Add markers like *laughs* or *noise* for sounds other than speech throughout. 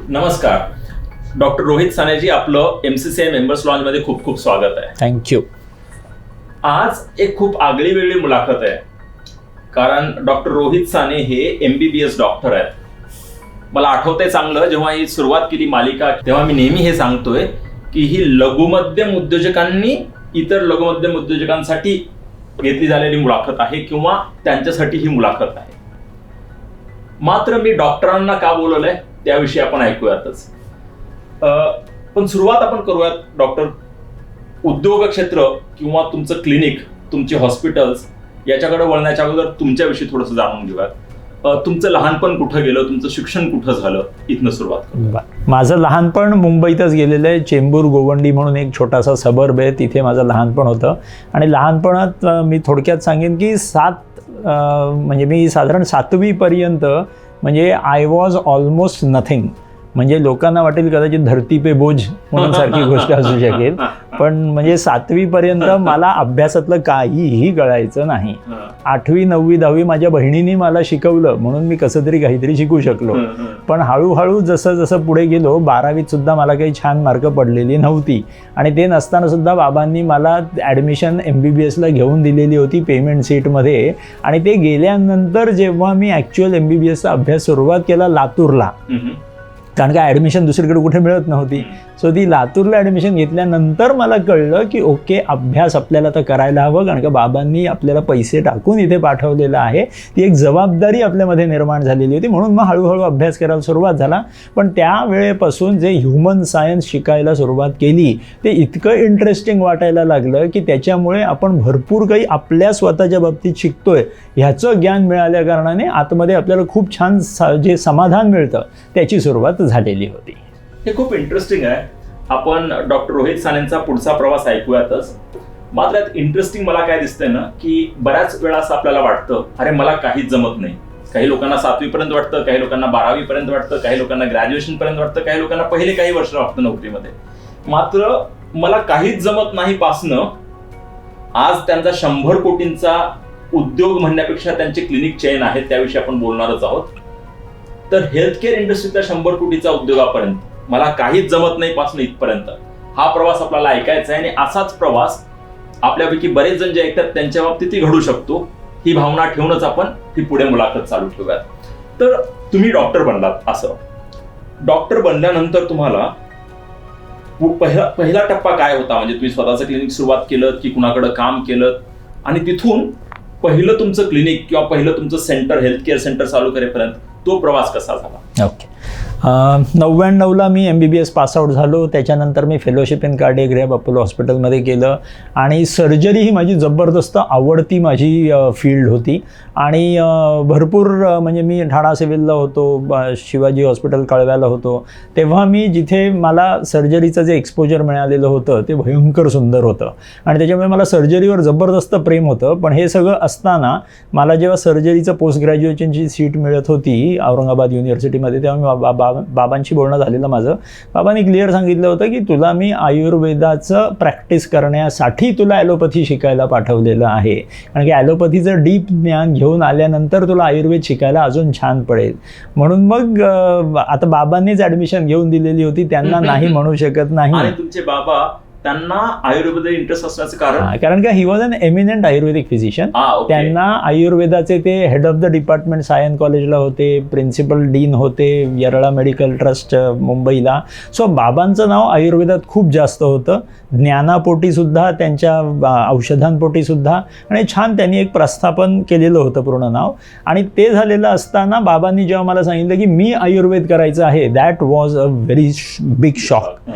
नमस्कार. डॉक्टर रोहित सानेजी आपलं M C C I members लॉन्चमध्ये खूप खूप स्वागत आहे. थँक्यू आज एक खूप आगळी वेगळी मुलाखत आहे. कारण डॉक्टर रोहित साने हे M B B S doctor आहेत. मला आठवतंय चांगलं जेव्हा ही सुरुवात केली मालिका तेव्हा मी नेहमी हे सांगतोय की ही लघुमध्यम उद्योजकांनी इतर लघुमध्यम उद्योजकांसाठी घेतली झालेली मुलाखत आहे किंवा त्यांच्यासाठी ही मुलाखत आहे. मात्र मी डॉक्टरांना का बोलवलंय? त्याविषयी आपण ऐकूयातच पण सुरुवात आपण करूयात डॉक्टर. उद्योग क्षेत्र किंवा तुमचं क्लिनिक तुमची हॉस्पिटल्स याच्याकडे वळण्याच्या अगोदर तुमच्याविषयी थोडंसं जाणून घेऊयात. तुमचं लहानपण कुठं गेलं तुमचं शिक्षण कुठं झालं इथनं सुरुवात माझं लहानपण मुंबईतच गेलेलं आहे चेंबूर गोवंडी म्हणून एक छोटासा सबर्ब आहे तिथे माझं लहानपण होतं. आणि लहानपणात मी थोडक्यात सांगेन की सात म्हणजे मी साधारण सातवीपर्यंत म्हणजे आय वॉज ऑलमोस्ट नथिंग म्हणजे लोकांना वाटेल कदाचित धरती पे बोझ म्हणून सारखी *laughs* गोष्ट असू शकेल. पण म्हणजे सातवीपर्यंत *laughs* मला अभ्यासातलं काहीही कळायचं नाही. आठवी नववी दहावी माझ्या बहिणीने मला शिकवलं म्हणून मी कसं तरी काहीतरी शिकू शकलो. पण हळूहळू जसं जसं पुढे गेलो बारावीत सुद्धा मला काही छान मार्क पडलेली नव्हती. आणि ते नसताना सुद्धा बाबांनी मला ॲडमिशन एम बी बी एसला घेऊन दिलेली होती पेमेंट सीटमध्ये. आणि ते गेल्यानंतर जेव्हा मी ॲक्च्युअल एम बी बी एसचा अभ्यास सुरुवात केला लातूरला. कारण का ॲडमिशन दुसरीकडे कुठे मिळत नव्हती. सो ती लातूरला ॲडमिशन घेतल्यानंतर मला कळलं की ओके अभ्यास आपल्याला तर करायला हवं कारण का बाबांनी आपल्याला पैसे टाकून इथे पाठवलेलं आहे. ती एक जबाबदारी आपल्यामध्ये निर्माण झालेली होती म्हणून मग हळूहळू अभ्यास करायला सुरुवात झाला. पण त्या वेळेपासून जे ह्युमन सायन्स शिकायला सुरुवात केली ते इतकं इंटरेस्टिंग वाटायला लागलं की त्याच्यामुळे आपण भरपूर काही आपल्या स्वतःच्या बाबतीत शिकतोय. ह्याचं ज्ञान मिळाल्या कारणाने आतमध्ये आपल्याला खूप छान सा जे समाधान मिळतं त्याची सुरुवात झालेली होती. हे खूप इंटरेस्टिंग आहे. आपण डॉक्टर रोहित सानेंचा पुढचा प्रवास ऐकूयातच. मात्र यात इंटरेस्टिंग मला काय दिसतंय ना की बऱ्याच वेळा असं आपल्याला वाटतं अरे मला काहीच जमत नाही. काही लोकांना सातवीपर्यंत वाटतं काही लोकांना बारावीपर्यंत वाटतं काही लोकांना ग्रॅज्युएशन पर्यंत वाटतं काही लोकांना पहिले काही वर्ष वाटतं नोकरीमध्ये. मात्र मला काहीच जमत नाही पासनं. आज त्यांचा शंभर कोटींचा उद्योग म्हणण्यापेक्षा त्यांचे क्लिनिक चेन आहे त्याविषयी आपण बोलणारच आहोत. तर हेल्थकेअर इंडस्ट्रीचा शंभर कोटीचा उद्योगापर्यंत मला काहीच जमत नाही पासून इथपर्यंत. हा प्रवास आपल्याला ऐकायचा आहे आणि असाच प्रवास आपल्यापैकी बरेच जण जे ऐकतात त्यांच्या बाबतीतही घडू शकतो. ही भावना ठेवूनच आपण ही पुढे मुलाखत चालू ठेवूयात. तर तुम्ही डॉक्टर बनलात असं. डॉक्टर बनल्यानंतर तुम्हाला पहिला पहिला टप्पा काय होता? म्हणजे तुम्ही स्वतःचं क्लिनिक सुरुवात केलं की कुणाकडं काम केलं आणि तिथून पहिलं तुमचं क्लिनिक किंवा पहिलं तुमचं सेंटर हेल्थ केअर सेंटर चालू करेपर्यंत तो प्रवास कसा झाला? ओके नव्याण्णवला मी M B B S pass out झालो. त्याच्यानंतर मी fellowship in cardiac rehab Apollo हॉस्पिटलमध्ये केलं. आणि सर्जरी ही माझी जबरदस्त आवडती माझी फील्ड होती. आणि भरपूर म्हणजे मी ठाणा सिव्हिलला होतो ब- शिवाजी हॉस्पिटल कळव्याला होतो. तेव्हा मी जिथे मला सर्जरीचं जे एक्सपोजर मिळालेलं होतं ते भयंकर सुंदर होतं. आणि त्याच्यामुळे मला सर्जरीवर जबरदस्त प्रेम होतं. पण हे सगळं असताना मला जेव्हा सर्जरीचं पोस्ट ग्रॅज्युएशनची सीट मिळत होती औरंगाबाद युनिव्हर्सिटीमध्ये तेव्हा मी बा- बा- बाबांशी बोलणं झालेलं माझं. बाबांनी क्लिअर सांगितलं होतं की तुला मी आयुर्वेदाचं प्रॅक्टिस करण्यासाठी तुला ॲलोपॅथी शिकायला पाठवलेलं आहे. कारण की ॲलोपॅथीचं डीप ज्ञान घेऊन आल्यानंतर तुला आयुर्वेद शिकायला अजून छान पडेल. म्हणून मग आता बाबांनीच ॲडमिशन घेऊन दिलेली होती त्यांना *clears throat* नाही म्हणू शकत नाही. तुमचे बाबा त्यांना आयुर्वेद इंटरेस्ट असण्याचं कारण? कारण का he was an eminent ayurvedic physician त्यांना आयुर्वेदाचे ते head of the department Sion कॉलेजला होते प्रिन्सिपल डीन होते येरळा मेडिकल ट्रस्ट मुंबईला. सो बाबांचं नाव आयुर्वेदात खूप जास्त होतं. ज्ञानापोटी सुद्धा त्यांच्या औषधांपोटी सुद्धा आणि छान त्यांनी एक प्रस्थापन केलेलं होतं पूर्ण नाव. आणि ते झालेलं असताना बाबांनी जेव्हा मला सांगितलं की मी आयुर्वेद करायचं आहे that was a very big shock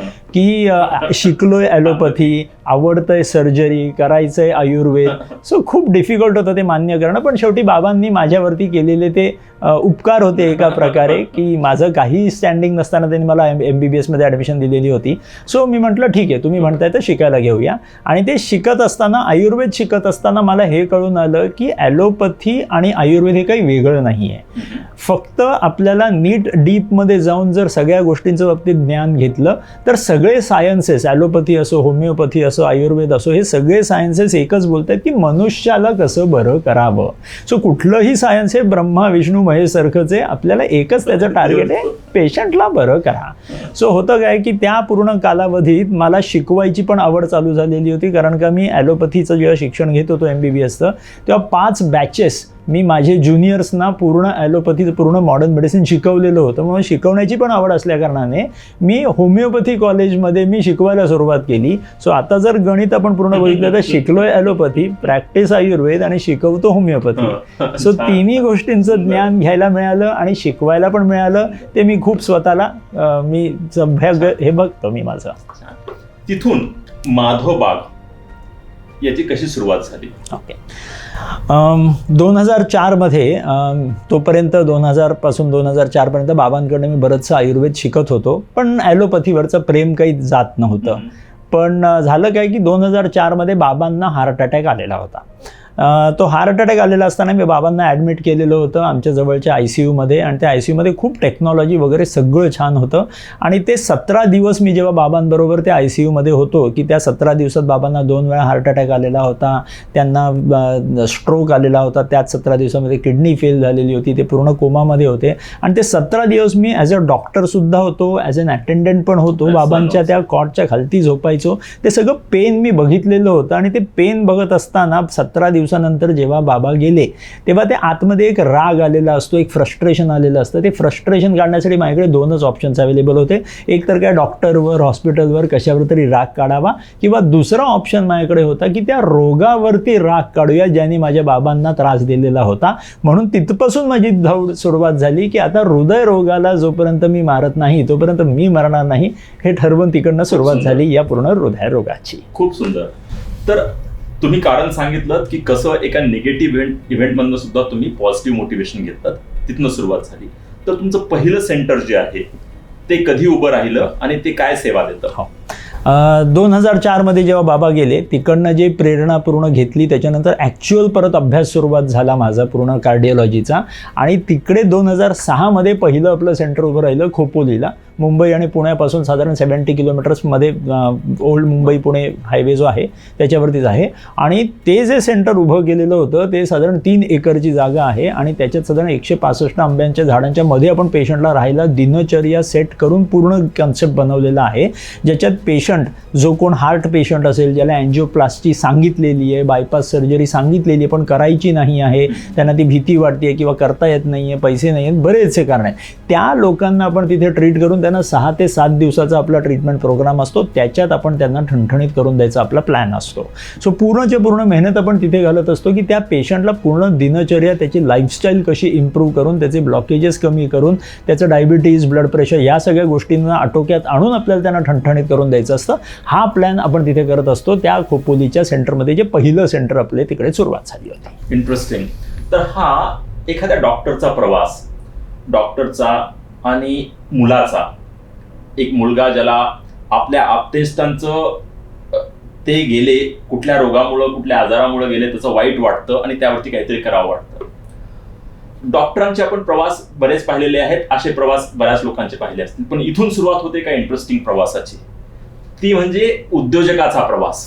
हं. की अ, शिकलोय ॲलोपॅथी आवडतंय सर्जरी करायचंय आयुर्वेद. *laughs* सो खूप डिफिकल्ट होतं ते मान्य करणं. पण शेवटी बाबांनी माझ्यावरती केलेले ते उपकार होते एका प्रकारे की माझं काही स्टँडिंग नसताना त्यांनी मला एम एम बी बी एसमध्ये ॲडमिशन दिलेली होती. सो मी म्हटलं ठीक आहे तुम्ही म्हणताय तर शिकायला घेऊया. आणि ते शिकत असताना आयुर्वेद शिकत असताना मला हे कळून आलं की ॲलोपॅथी आणि आयुर्वेद हे काही वेगळं नाही आहे फक्त आपल्याला नीट डीपमध्ये जाऊन जर सगळ्या गोष्टींचं बाबतीत ज्ञान घेतलं तर सगळे सायन्सेस ॲलोपॅथी असो होमिओपॅथी असो असो आयुर्वेद असो हे सगळे सायन्सेस एकच बोलत आहेत की मनुष्याला कसं बरं करावं. सो कुठलंही सायन्स हे ब्रह्मा विष्णू महेश सारखंच आहे आपल्याला एकच त्याचं टार्गेट आहे पेशंटला बरं करा. सो होतं काय की त्या पूर्ण कालावधीत मला शिकवायची पण आवड चालू झालेली होती कारण का मी ॲलोपॅथीचं जेव्हा शिक्षण घेत होतो एम बी बी एसचं तेव्हा पाच बॅचेस मी माझे ज्युनियर्सना पूर्ण ॲलोपॅथीचं पूर्ण मॉडर्न मेडिसिन शिकवलेलं होतं. म्हणून शिकवण्याची पण आवड असल्याकारणाने मी होमिओपॅथी कॉलेजमध्ये मी शिकवायला सुरुवात केली. सो आता जर गणित आपण पूर्ण बघितलं तर शिकलोय ॲलोपॅथी प्रॅक्टिस आयुर्वेद आणि शिकवतो होमिओपॅथी सो तिन्ही गोष्टींचं ज्ञान घ्यायला मिळालं आणि शिकवायला पण मिळालं. ते मी खूप स्वतःला मी सभ्य हे बघतो मी माझं. तिथून माधव बाग. याची कशी सुरुवात झाली? ओके. दोन हजार चारमध्ये तोपर्यंत दोन हजारपासून दोन हजार चारपर्यंत बाबांकडनं मी बरंचसं आयुर्वेद शिकत होतो पण ॲलोपॅथीवरचं प्रेम काही जात नव्हतं. पण झालं काय की दोन हजार चारमध्ये बाबांना हार्ट अटॅक आलेला होता. तो हार्ट अटॅक आलेला असताना मी बाबांना ॲडमिट केलेलं होतं आमच्या जवळच्या आय सी यूमध्ये आणि त्या आय सी यूमध्ये खूप टेक्नॉलॉजी वगैरे सगळं छान होतं. आणि ते सतरा दिवस मी जेव्हा बाबांबरोबर त्या आय सी यूमध्ये होतो की त्या सतरा दिवसात बाबांना दोन वेळा हार्ट अटॅक आलेला होता त्यांना स्ट्रोक आलेला होता त्याच सतरा दिवसामध्ये किडनी फेल झालेली होती ते पूर्ण कोमामध्ये होते. आणि ते सतरा दिवस मी ॲज अ डॉक्टरसुद्धा होतो ॲज अन अटेंडंट पण होतो बाबांच्या. त्या कॉटच्या खालती झोपायचो. ते सगळं पेन मी बघितलेलं होतं. आणि ते पेन बघत असताना सतरा दिवसानंतर जेव्हा बाबा गेले तेव्हा ते आतमध्ये एक राग आलेला असतो एक फ्रस्ट्रेशन आलेलं असतं. ते फ्रस्ट्रेशन काढण्यासाठी माझ्याकडे दोनच ऑप्शन्स अवेलेबल होते. एक तर काय डॉक्टरवर हॉस्पिटलवर कशावर तरी राग काढावा किंवा दुसरा ऑप्शन माझ्याकडे होता की त्या रोगावरती राग काढूया ज्याने माझ्या बाबांना त्रास दिलेला होता. म्हणून तिथपासून माझी धाव सुरुवात झाली की आता हृदय रोगाला जोपर्यंत मी मारत नाही तोपर्यंत मी मरणार नाही हे ठरवून तिकडनं सुरुवात. झाली या पूर्ण हृदय रोगाची. खूप सुंदर. तर तुम्ही कारण सांगितलं की कसं एका निगेटिव्ह इव्हेंट इव्हेंटमधनं सुद्धा तुम्ही पॉझिटिव्ह मोटिवेशन घेतात तिथनं सुरुवात झाली. तर तुमचं पहिलं सेंटर जे आहे ते कधी उभं राहिलं आणि ते काय सेवा देतं? हो. दोन हजार चारमध्ये जेव्हा बाबा गेले तिकडनं जे प्रेरणा पूर्ण घेतली त्याच्यानंतर ॲक्च्युअल परत अभ्यास सुरुवात झाला माझा पूर्ण कार्डिओलॉजीचा आणि तिकडे दोन हजार सहामध्ये पहिलं आपलं सेंटर उभं राहिलं खोपोलीला. मुंबई आणि पुण्यापासून साधारण सेवन्टी किलोमीटर्समध्ये ओल्ड मुंबई पुणे हायवे जो आहे त्याच्यावरतीच आहे. आणि ते जे सेंटर उभं केलेलं होतं ते साधारण तीन एकरची जागा आहे आणि त्याच्यात साधारण एकशे पासष्ट आंब्यांच्या झाडांच्या मध्ये आपण पेशंटला राहायला दिनचर्या सेट करून पूर्ण कन्सेप्ट बनवलेला आहे. ज्याच्यात पेशंट जो कोण हार्ट पेशंट असेल ज्याला अँजिओप्लास्टी सांगितलेली आहे बायपास सर्जरी सांगितलेली आहे पण करायची नाही आहे त्यांना ती भीती वाटते किंवा करता येत नाही आहे पैसे नाही आहेत बरेचसे कारण आहे त्या लोकांना आपण तिथे ट्रीट करून त्यांना सहा ते सात दिवसाचा आपला ट्रीटमेंट प्रोग्राम असतो. त्याच्यात आपण त्यांना ठणठणीत करून द्यायचा आपला प्लॅन असतो. सो पूर्णच्या पूर्ण मेहनत आपण तिथे घालत असतो की त्या पेशंटला पूर्ण दिनचर्या त्याची लाईफस्टाईल कशी इम्प्रूव्ह करून त्याचे ब्लॉकेजेस कमी करून त्याचं डायबिटीज ब्लड प्रेशर या सगळ्या गोष्टींना आटोक्यात आणून आपल्याला त्यांना ठणठणीत करून द्यायचं असतं. हा प्लॅन आपण तिथे करत असतो. त्या खोपोलीच्या सेंटरमध्ये जे पहिलं सेंटर आपले तिकडे सुरुवात झाली होती. इंटरेस्टिंग तर हा एखाद्या डॉक्टरचा प्रवास डॉक्टरचा आणि मुलाचा. एक मुलगा ज्याला आपल्या आपतेष्टांचं ते गेले कुठल्या रोगामुळं कुठल्या आजारामुळे गेले त्याचं वाईट वाटतं आणि त्यावरती काहीतरी करावं वाटतं. डॉक्टरांचे आपण प्रवास बरेच पाहिलेले आहेत असे प्रवास बऱ्याच लोकांचे पाहिले असतील. पण इथून सुरुवात होते का इंटरेस्टिंग प्रवासाची? ती म्हणजे उद्योजकाचा प्रवास.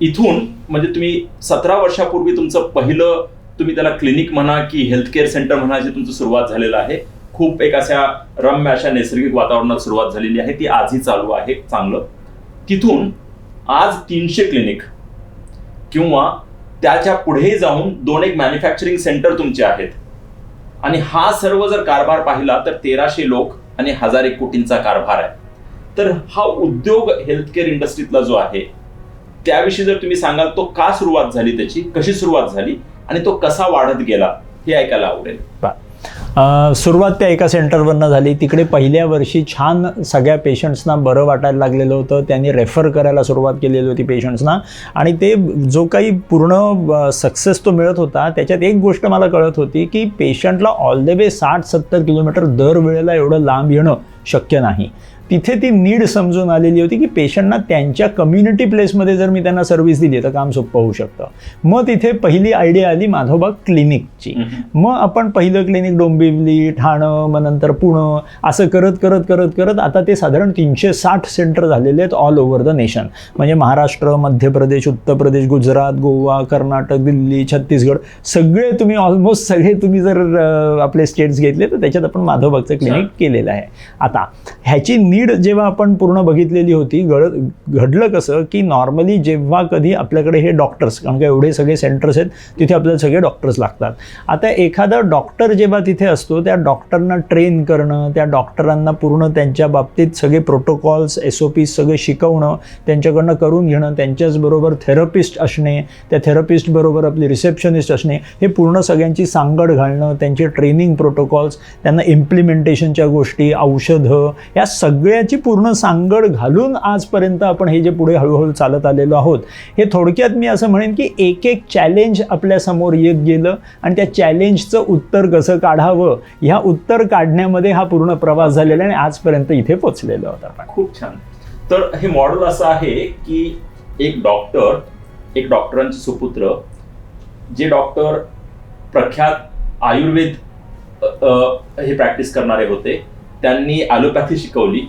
इथून म्हणजे तुम्ही सतरा वर्षापूर्वी तुमचं पहिलं तुम्ही त्याला क्लिनिक म्हणा की हेल्थ केअर सेंटर म्हणा जे तुमचं सुरुवात झालेलं आहे खूप एक अशा रम्य अशा नैसर्गिक वातावरणात सुरुवात झालेली आहे. ती आजही चालू आहे चांगलं. तिथून आज तीनशे क्लिनिक किंवा त्याच्या पुढे जाऊन दोन एक मॅन्युफॅक्चरिंग सेंटर तुमचे आहेत. आणि हा सर्व जर कारभार पाहिला तर तेराशे लोक आणि हजार एक कोटींचा कारभार आहे. तर हा उद्योग हेल्थकेअर इंडस्ट्रीतला जो आहे त्याविषयी जर तुम्ही सांगाल तो का सुरुवात झाली त्याची कशी सुरुवात झाली आणि तो कसा वाढत गेला हे ऐकायला आवडेल. अ, सुरुवात त्या एका सेंटरवरनं झाली. तिकडे पहिल्या वर्षी छान सगळ्या पेशंट्सना बरं वाटायला लागलेलं होतं. त्यांनी रेफर करायला सुरुवात केलेली होती पेशंट्सना आणि ते जो काही पूर्ण सक्सेस तो मिळत होता त्याच्यात एक गोष्ट मला कळत होती की पेशंटला ऑल द वे साठ सत्तर किलोमीटर दर वेळेला एवढं लांब येणं शक्य नाही. तिथे ती नीड समजून आलेली होती की पेशंटना त्यांच्या कम्युनिटी प्लेसमध्ये जर मी त्यांना सर्व्हिस दिली तर काम सोपं होऊ शकतं. मग तिथे पहिली आयडिया आली माधवबाग क्लिनिकची मग आपण पहिलं क्लिनिक डोंबिवली ठाणं मग नंतर पुणं असं करत करत करत करत आता ते साधारण तीनशे साठ सेंटर झालेले आहेत ऑल ओव्हर द नेशन म्हणजे महाराष्ट्र मध्य प्रदेश उत्तर प्रदेश गुजरात गोवा कर्नाटक दिल्ली छत्तीसगड सगळे तुम्ही ऑलमोस्ट सगळे तुम्ही जर आपले स्टेट्स घेतले तर त्याच्यात आपण माधवबागचं क्लिनिक केलेलं आहे. आता ह्याची नीड जेव्हा आपण पूर्ण बघितलेली होती घड घडलं कसं की नॉर्मली जेव्हा कधी आपल्याकडे हे डॉक्टर्स कारण का एवढे सगळे सेंटर्स आहेत तिथे आपल्याला सगळे डॉक्टर्स लागतात. आता एखादा डॉक्टर जेव्हा तिथे असतो त्या डॉक्टरना ट्रेन करणं त्या डॉक्टरांना पूर्ण त्यांच्या बाबतीत सगळे प्रोटोकॉल्स एस ओ पीज सगळे शिकवणं त्यांच्याकडनं करून घेणं त्यांच्याचबरोबर थेरपिस्ट असणे त्या थेरपिस्टबरोबर आपली रिसेप्शनिस्ट असणे हे पूर्ण सगळ्यांची सांगड घालणं त्यांचे ट्रेनिंग प्रोटोकॉल्स त्यांना इम्प्लिमेंटेशनच्या गोष्टी औषधं या सगळ्याची पूर्ण सांगड घालून आजपर्यंत आपण हे जे पुढे हळूहळू चालत आलेलो आहोत हे थोडक्यात मी असं म्हणेन की एक एक चॅलेंज आपल्यासमोर येत गेलं आणि त्या चॅलेंजचं उत्तर कसं काढावं ह्या उत्तर काढण्यामध्ये हा पूर्ण प्रवास झालेला आहे आणि आजपर्यंत इथे पोचलेलो आहोत आपण. खूप छान. तर हे मॉडेल असं आहे की एक डॉक्टर एक डॉक्टरांचे सुपुत्र जे डॉक्टर प्रख्यात आयुर्वेद हे प्रॅक्टिस करणारे होते. त्यांनी ॲलोपॅथी शिकवली.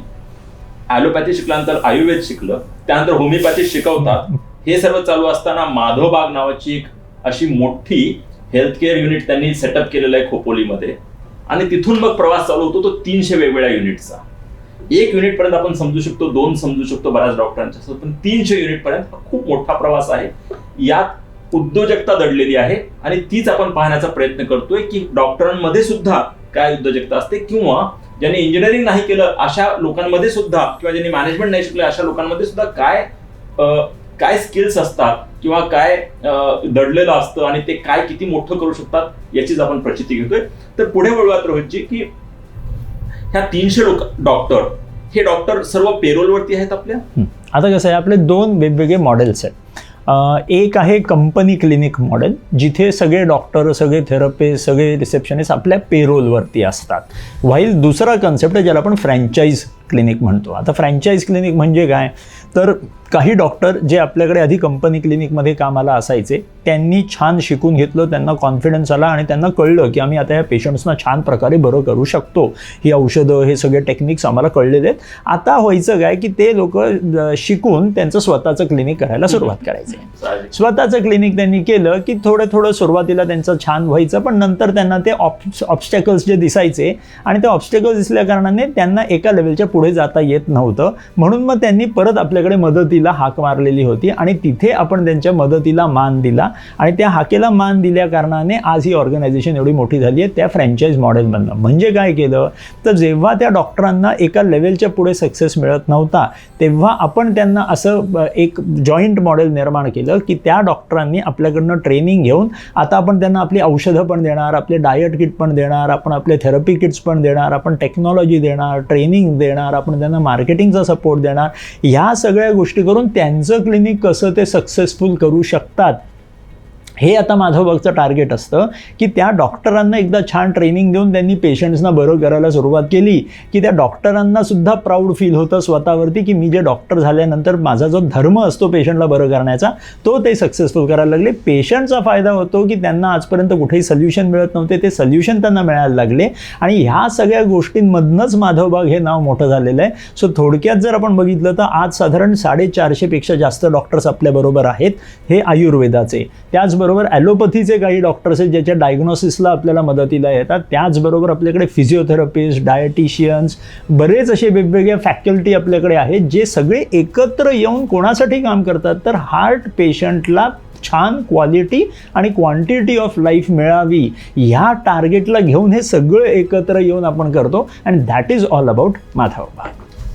ॲलोपॅथी शिकल्यानंतर आयुर्वेद शिकलं. त्यानंतर होमिओपॅथी शिकवतात. हे सर्व चालू असताना माधवबाग नावाची एक अशी मोठी हेल्थकेअर युनिट त्यांनी सेटअप केलेलं आहे खोपोलीमध्ये. आणि तिथून मग प्रवास चालू होतो तो तीनशे वेगवेगळ्या युनिटचा एक युनिट पर्यंत आपण समजू शकतो दोन समजू शकतो बऱ्याच डॉक्टरांच्या पण तीनशे युनिट पर्यंत खूप मोठा प्रवास आहे. यात उद्योजकता दडलेली आहे आणि तीच आपण पाहण्याचा प्रयत्न करतोय की डॉक्टरांमध्ये सुद्धा काय उद्योजकता असते किंवा ज्यांनी इंजिनिअरिंग नाही केलं अशा लोकांमध्ये सुद्धा किंवा ज्यांनी मॅनेजमेंट नाही शिकलं अशा लोकांमध्ये सुद्धा काय काय स्किल्स असतात किंवा काय दडलेलं असतं आणि ते काय किती मोठं करू शकतात याचीच आपण प्रचिती घेतोय. तर पुढे वळूयात रोहितजी की ह्या तीनशे लोक डॉक्टर हे डॉक्टर सर्व पेरोलवरती आहेत आपल्या? आता कसं आहे आपले दोन वेगवेगळे मॉडेल्स आहेत. एक आहे कंपनी क्लिनिक मॉडेल जिथे सगळे डॉक्टर सगळे थेरपिस्ट सगळे रिसेप्शनिस्ट आपल्या पेरोलवरती असतात. व्हाईल दुसरा कन्सेप्ट आहे ज्याला आपण फ्रँचाईज क्लिनिक म्हणतो. आता फ्रँचाईज क्लिनिक म्हणजे काय? तर काही डॉक्टर जे आपल्याकडे आधी कंपनी क्लिनिकमध्ये कामाला असायचे त्यांनी छान शिकून घेतलं त्यांना कॉन्फिडन्स आला आणि त्यांना कळलं की आम्ही आता या पेशंट्सना छान प्रकारे बरं करू शकतो. ही औषधं हे सगळे टेक्निक्स आम्हाला कळलेले आहेत. आता व्हायचं काय की ते लोक शिकून त्यांचं स्वतःचं क्लिनिक करायला सुरुवात करायचे. स्वतःचं क्लिनिक त्यांनी केलं की थोडं थोडं सुरुवातीला त्यांचं छान व्हायचं पण नंतर त्यांना ते ऑब्स्टॅकल्स जे दिसायचे आणि ते ऑब्स्टॅकल्स दिसल्या कारणाने त्यांना एका लेवलच्या पुढे जाता येत नव्हतं. म्हणून मग त्यांनी परत आपल्याकडे मदतीला हाक मारलेली होती आणि तिथे आपण त्यांच्या मदतीला मान दिला. आणि त्या हाकेला मान दिल्या कारणाने आज ही ऑर्गनायझेशन एवढी मोठी झाली आहे त्या फ्रँचाईज मॉडेलमधनं म्हणजे काय केलं? तर जेव्हा त्या डॉक्टरांना एका लेवलच्या पुढे सक्सेस मिळत नव्हता तेव्हा आपण त्यांना असं एक जॉईंट मॉडेल निर्माण केलं की त्या डॉक्टरांनी आपल्याकडनं ट्रेनिंग घेऊन आता आपण त्यांना आपली औषधं पण देणार आपले डायट किट पण देणार आपण आपले थेरपी किट्स पण देणार आपण टेक्नॉलॉजी देणार ट्रेनिंग देणार आपण त्यांना मार्केटिंगचा सपोर्ट देणार ह्या सगळ्या गोष्टी करून त्यांचं क्लिनिक कसं ते सक्सेसफुल करू शकतात हे आता माधवबागचं टार्गेट असतं की त्या डॉक्टरांना एकदा छान ट्रेनिंग देऊन त्यांनी पेशंट्सना बरं करायला सुरुवात केली की त्या डॉक्टरांना सुद्धा प्राऊड फील होतं स्वतःवरती की मी जे डॉक्टर झाल्यानंतर माझा जो धर्म असतो पेशंटला बरं करण्याचा तो ते सक्सेसफुल करायला लागले. पेशंटचा फायदा होतो की त्यांना आजपर्यंत कुठेही सोल्युशन मिळत नव्हते ते सोल्युशन त्यांना मिळायला लागले. आणि ह्या सगळ्या गोष्टींमधनंच माधवबाग हे नाव मोठं झालेलं आहे. सो थोडक्यात जर आपण बघितलं तर आज साधारण साडेचारशेपेक्षा जास्त डॉक्टर्स आपल्याबरोबर आहेत हे आयुर्वेदाचे. त्याचबरोबर ॲलोपॅथीचे काही डॉक्टर्स आहेत ज्याच्या डायग्नोसिसला आपल्याला मदतीला येतात. त्याचबरोबर आपल्याकडे फिजिओथेरपिस्ट डायटिशियन्स बरेच असे वेगवेगळ्या फॅकल्टी आपल्याकडे आहेत जे सगळे एकत्र येऊन कोणासाठी काम करतात? तर हार्ट पेशंटला छान क्वालिटी आणि क्वांटिटी ऑफ लाईफ मिळावी ह्या टार्गेटला घेऊन हे सगळं एकत्र येऊन आपण करतो. And that is all about Madhav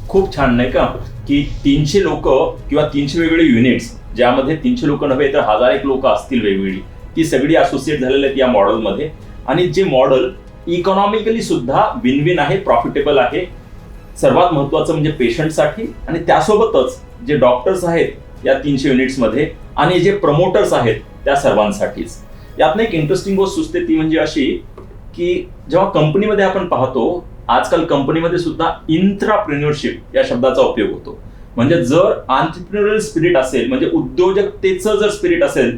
खूप छान नाही का? की तीनशे लोक किंवा तीनशे वेगवेगळे युनिट्स ज्यामध्ये तीनशे लोक नव्हे तर हजार एक लोक असतील वेगवेगळी. ती सगळी असोसिएट झालेली आहेत या मॉडेलमध्ये आणि जे मॉडेल इकॉनॉमिकली सुद्धा विन विन आहे प्रॉफिटेबल आहे सर्वात महत्वाचं म्हणजे पेशंटसाठी आणि त्यासोबतच जे डॉक्टर्स आहेत या तीनशे युनिट्समध्ये आणि जे प्रमोटर्स आहेत त्या सर्वांसाठीच. यातनं एक इंटरेस्टिंग गोष्ट सुचते ती म्हणजे अशी की जेव्हा कंपनीमध्ये आपण पाहतो आजकाल कंपनीमध्ये सुद्धा इंट्राप्रिन्युअरशिप या शब्दाचा उपयोग होतो. म्हणजे जर आंतरप्रिन्युअल स्पिरिट असेल म्हणजे उद्योजकतेचं जर स्पिरिट असेल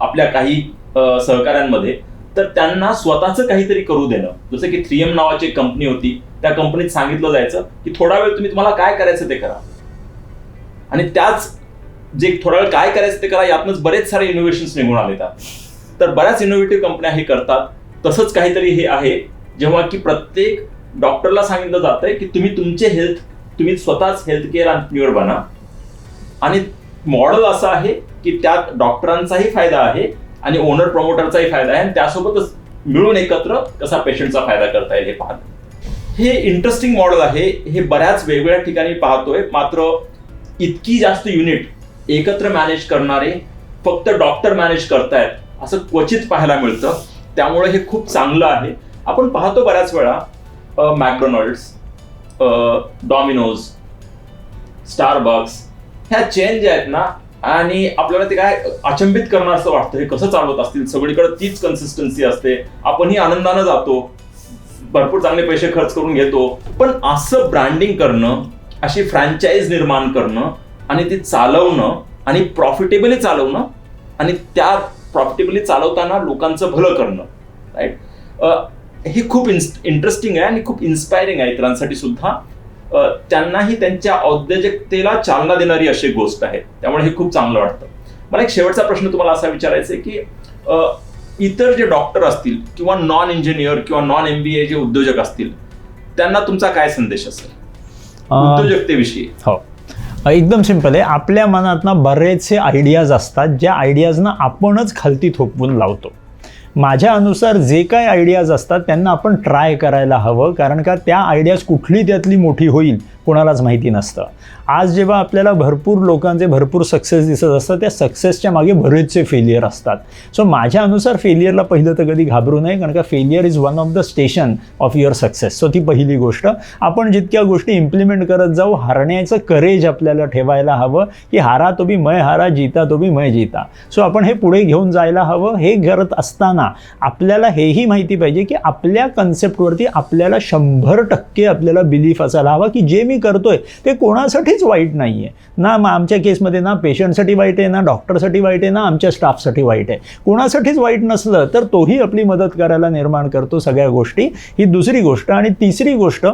आपल्या काही सहकाऱ्यांमध्ये तर त्यांना स्वतःचं काहीतरी करू देणं. जसं की थ्री एम नावाची एक कंपनी होती त्या कंपनीत सांगितलं जायचं की थोडा वेळ तुम्ही तुम्हाला काय करायचं ते करा. आणि त्याच जे थोडा वेळ काय करायचं ते करा यातनंच बरेच सारे इनोव्हेशन्स निघून आले त्यात. तर बऱ्याच इनोव्हेटिव्ह कंपन्या हे करतात. तसंच काहीतरी हे आहे जेव्हा की प्रत्येक डॉक्टरला सांगितलं जातंय की तुम्ही तुमचे हेल्थ तुम्ही स्वतःच हेल्थ केअर अंटरप्रिन्युअर बना. आणि मॉडेल असं आहे की त्यात डॉक्टरांचाही फायदा आहे आणि ओनर प्रमोटरचाही फायदा आहे आणि त्यासोबतच मिळून एकत्र कसा पेशंटचा फायदा करता येईल हे पाहत. हे इंटरेस्टिंग मॉडेल आहे. हे बऱ्याच वेगवेगळ्या ठिकाणी पाहतोय. मात्र इतकी जास्त युनिट एकत्र मॅनेज करणारे फक्त डॉक्टर मॅनेज करतायत असं क्वचित पाहायला मिळतं. त्यामुळे हे खूप चांगलं आहे. आपण पाहतो बऱ्याच वेळा मॅकडोनल्ड्स डॉमिनोज स्टारबक्स ह्या चेन ज्या आहेत ना आणि आपल्याला ते काय अचंबित करणं असं वाटतं हे कसं चालवत असतील सगळीकडे तीच कन्सिस्टन्सी असते आपणही आनंदानं जातो भरपूर चांगले पैसे खर्च करून घेतो पण असं ब्रँडिंग करणं अशी फ्रँचाईज निर्माण करणं आणि ती चालवणं आणि प्रॉफिटेबली चालवणं आणि त्या प्रॉफिटेबली चालवताना लोकांचं भलं करणं राईट हे खूप इंटरेस्टिंग आहे आणि खूप इन्स्पायरिंग आहे इतरांसाठी सुद्धा. त्यांनाही त्यांच्या औद्योगिकतेला चालना देणारी अशी गोष्ट आहे. त्यामुळे हे खूप चांगलं वाटतं. मला एक शेवटचा प्रश्न तुम्हाला असा विचारायचा आहे की इतर जे डॉक्टर असतील किंवा नॉन इंजिनियर किंवा नॉन एम बी ए जे उद्योजक असतील त्यांना तुमचा काय संदेश असेल? उद्योजकतेविषयी. हो. एकदम सिंपल आहे. आपल्या मनात ना बरेचसे आयडियाज असतात ज्या आयडियाजना आपणच खालती थोपवून लावतो. माझ्या अनुसार जे काही आयडियाज असतात त्यांना आपण ट्राय करायला हवं. कारण का त्या आयडियाज कुठली त्यातली मोठी होईल कोणालाच माहिती नसतं. आज जेव्हा आपल्याला भरपूर लोकांचे भरपूर सक्सेस दिसत असतात त्या सक्सेसच्या मागे बरेचसे फेलियर असतात. सो माझ्या अनुसार फेलियरला पहिलं तर कधी घाबरू नये कारण का failure is one of the station of your success so ती पहिली गोष्ट. आपण जितक्या गोष्टी इम्प्लिमेंट करत जाऊ हारण्याचं करेज आपल्याला ठेवायला हवं की हारा तो बी मय हारा जिता तो बी मय जिता. सो आपण हे पुढे घेऊन जायला हवं हे करत असताना आपल्याला हेही माहिती पाहिजे की आपल्या कन्सेप्टवरती आपल्याला शंभर टक्के आपल्याला बिलीफ असायला हवा की जे मी करतोय ते कोणासाठीच वाईट नाही आहे ना मग आमच्या केसमध्ये ना पेशंटसाठी वाईट आहे ना डॉक्टरसाठी वाईट आहे ना आमच्या स्टाफसाठी वाईट आहे. कोणासाठीच वाईट नसलं तर तोही आपली मदत करायला निर्माण करतो सगळ्या गोष्टी. ही दुसरी गोष्ट. आणि तिसरी गोष्ट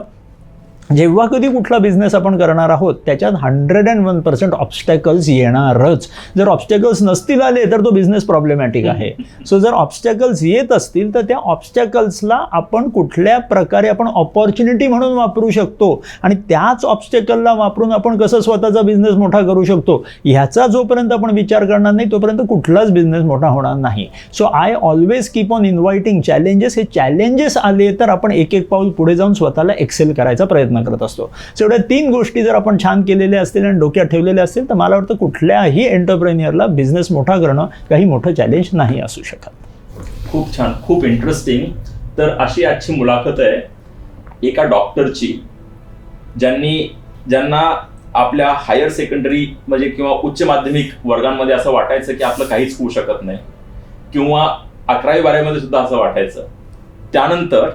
जेव्हा कधी कुठला बिझनेस आपण करणार आहोत त्याच्यात hundred and one percent obstacles येणारच. जर ऑब्स्टॅकल्स नसतील आले तर तो बिझनेस प्रॉब्लेमॅटिक आहे. सो जर ऑब्स्टॅकल्स येत असतील तर त्या ऑब्स्टॅकल्सला आपण कुठल्या प्रकारे आपण ऑपॉर्च्युनिटी म्हणून वापरू शकतो आणि त्याच ऑब्स्टॅकलला वापरून आपण कसं स्वतःचा बिझनेस मोठा करू शकतो ह्याचा जोपर्यंत आपण विचार करणार नाही तोपर्यंत कुठलाच बिझनेस मोठा होणार नाही. So I always keep on inviting challenges हे चॅलेंजेस आले तर आपण एक एक पाऊल पुढे जाऊन स्वतःला एक्सेल करायचा प्रयत्न करत असतो. सो एवढ्या तीन गोष्टी जर आपण छान केलेल्या असतील आणि डोक्यात ठेवलेल्या असतील तर मला वाटतं कुठल्याही एंटरप्रेन्युअरला बिझनेस मोठा करणं काही मोठं चॅलेंज नाही असू शकत. खूप छान खूप इंटरेस्टिंग तर अशी आजची मुलाखत आहे एका डॉक्टरची ज्यांनी ज्यांना आपल्या हायर सेकंडरी म्हणजे किंवा उच्च माध्यमिक वर्गांमध्ये असं वाटायचं की आपलं काहीच होऊ शकत नाही. किंवा अकरावी बारावीमध्ये सुद्धा असं वाटायचं. त्यानंतर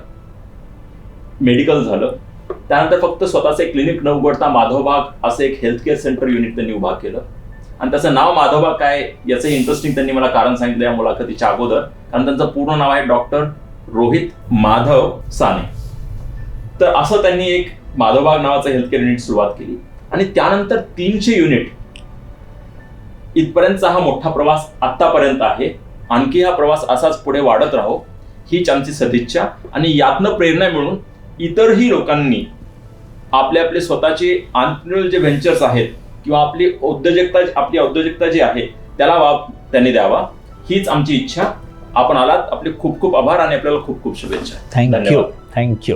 मेडिकल झालं. त्यानंतर फक्त स्वतःचं क्लिनिक न उघडता माधवबाग असं एक हेल्थ केअर सेंटर युनिट त्यांनी उभा केलं. आणि त्याचं नाव माधवबाग काय याचं इंटरेस्टिंग त्यांनी मला कारण सांगितलं या मुलाखतीच्या अगोदर. कारण त्यांचं पूर्ण नाव आहे डॉक्टर रोहित माधव साने. तर असं त्यांनी एक माधवबाग नावाचं हेल्थ केअर युनिट सुरुवात केली. आणि त्यानंतर तीनशे युनिट इथपर्यंतचा हा मोठा प्रवास आतापर्यंत आहे. आणखी हा प्रवास असाच पुढे वाढत राहो हीच आमची सदिच्छा. आणि यातनं प्रेरणा मिळून इतरही लोकांनी आपले आपले स्वतःचे आंतरिक जे व्हेंचर्स आहेत किंवा आपली उद्योजकता आपली औद्योगिकता जी आहे त्याला वाव त्यांनी द्यावा. हीच आमची इच्छा. आपण आलात. आपले खूप खूप आभार आणि आपल्याला खूप खूप शुभेच्छा. थँक्यू. थँक्यू